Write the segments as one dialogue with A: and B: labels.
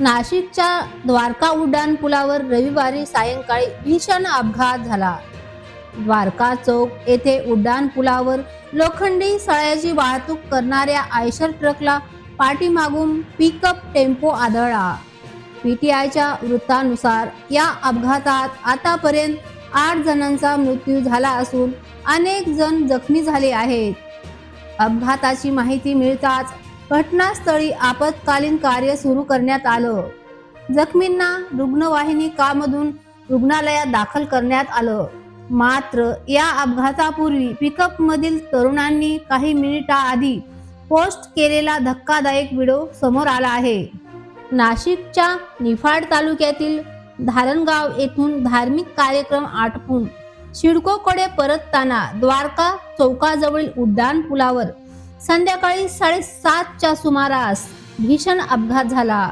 A: नाशिकच्या द्वारका उड्डाण पुलावर रविवारी सायंकाळी भीषण अपघात झाला. द्वारका चौक येथे उड्डाण पुलावर लोखंडी सळ्याची वाहतूक करणाऱ्या आयशर ट्रकला पाठीमागून पिकअप टेम्पो आदळला. पीटीआयच्या वृत्तानुसार या अपघातात आतापर्यंत आठ जणांचा मृत्यू झाला असून अनेक जण जखमी झाले आहेत. अपघाताची माहिती मिळताच घटनास्थळी आपत्कालीन कार्य सुरू करण्यात आलं. जखमींना रुग्णवाहिनी कामधून रुग्णालयात दाखल करण्यात आलं. मात्र या अपघातापूर्वी पिकअप मधील तरुणांनी काही मिनिटाआधी पोस्ट केलेला धक्कादायक व्हिडिओ समोर आला आहे. नाशिकच्या निफाड तालुक्यातील धारणगाव येथून धार्मिक कार्यक्रम आटपून शिडकोकडे परतताना द्वारका चौकाजवळील उड्डाण पुलावर संध्याकाळी साडेसातच्या सुमारास भीषण अपघात झाला.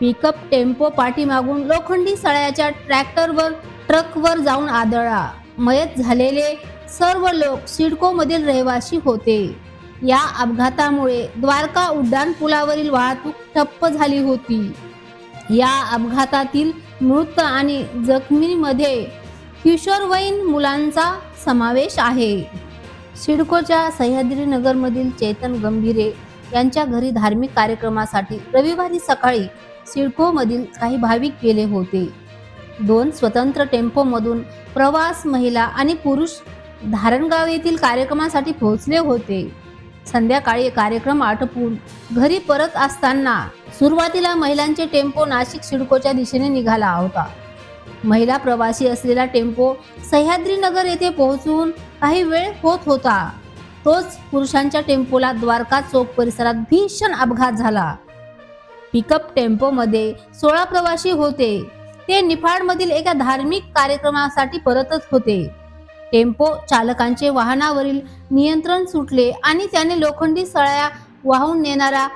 A: पिकअप टेम्पो पाठीमागून लोखंडी सळ्याच्या ट्रॅक्टरवर ट्रकवर जाऊन आदळला. मयत झालेले सर्व लोक सिडको मधील रहिवासी होते. या अपघातामुळे द्वारका उड्डाण पुलावरील वाहतूक ठप्प झाली होती. या अपघातातील मृत आणि जखमींमध्ये किशोरवयीन मुलांचा समावेश आहे. सिडकोच्या सह्याद्रीनगरमधील चेतन गंभीरे यांच्या घरी धार्मिक कार्यक्रमासाठी रविवारी सकाळी सिडकोमधील काही भाविक गेले होते. दोन स्वतंत्र टेम्पोमधून प्रवास महिला आणि पुरुष धारणगाव येथील कार्यक्रमासाठी पोहोचले होते. संध्याकाळी कार्यक्रम आटपून घरी परत असताना सुरुवातीला महिलांचे टेम्पो नाशिक सिडकोच्या दिशेने निघाला होता. महिला प्रवासी असलेला टेम्पो सह्याद्रीनगर येथे पोहोचून काही वेळ होत होता. तोच पुरुषांच्या टेम्पोला द्वारका चौक परिसरात भीषण अपघात झाला. पिकअप टेम्पोमध्ये सोळा प्रवासी होते. ते निफाडमधील एका धार्मिक कार्यक्रमासाठी परतच होते. टेम्पो चालकांचे वाहनावरील नियंत्रण सुटले आणि त्याने लोखंडी सळ्या वाहून नेणाऱ्या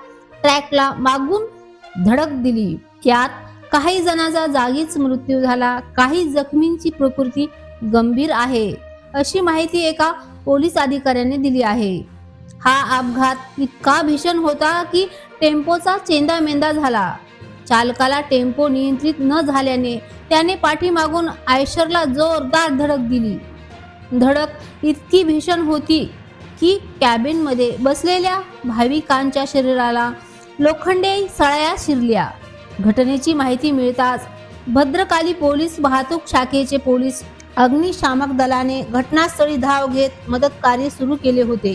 A: ट्रॅकला मागून धडक दिली. यात काही जणांचा जागीच मृत्यू झाला. काही जखमींची प्रकृती गंभीर आहे. अशी माहिती एका पोलीस अधिकाऱ्याने दिली आहे. हा अपघात इतका भीषण होता की टेम्पोचा चेंदामेंदा झाला. चालकाला टेम्पो नियंत्रित न झाल्याने त्याने पाठीमागून आयशरला जोरदार धडक दिली. धडक इतकी भीषण होती की कॅबिनमध्ये बसलेल्या भाविकांच्या शरीराला लोखंडे सळया शिरल्या. घटनेची माहिती मिळताच भद्रकाली पोलीस वाहतूक शाखेचे पोलीस अग्निशामक दलाने घटनास्थळी धाव घेत मदतकार्य सुरू केले होते.